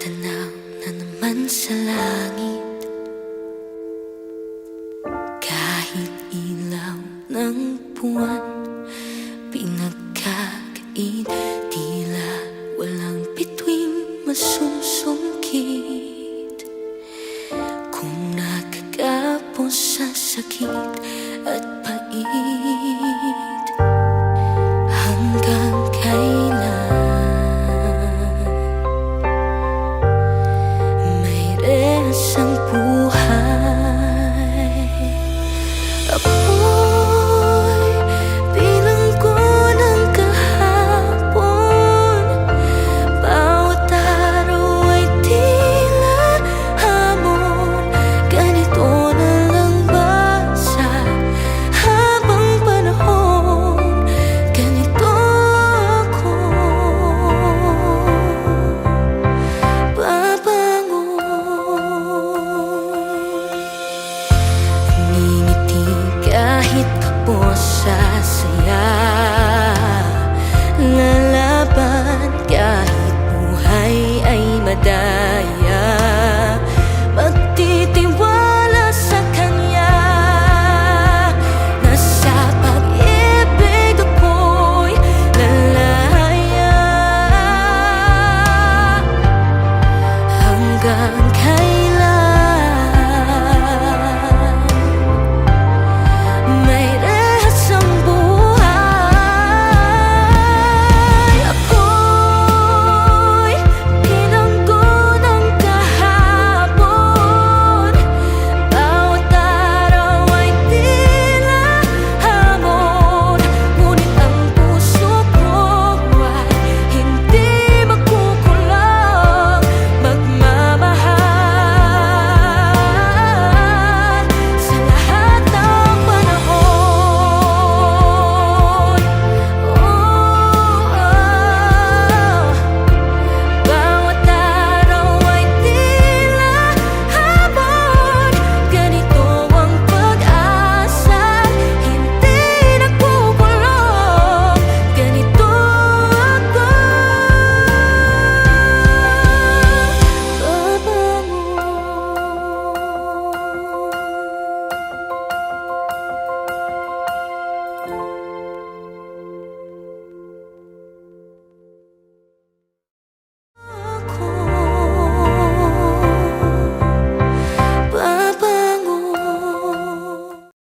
Tanaw na naman sa langit. Kahit ilaw ng buwan Pinagkakain Tila walang bituin masusungkit Kung nakagapos sa sakit at pait kahit kapos sa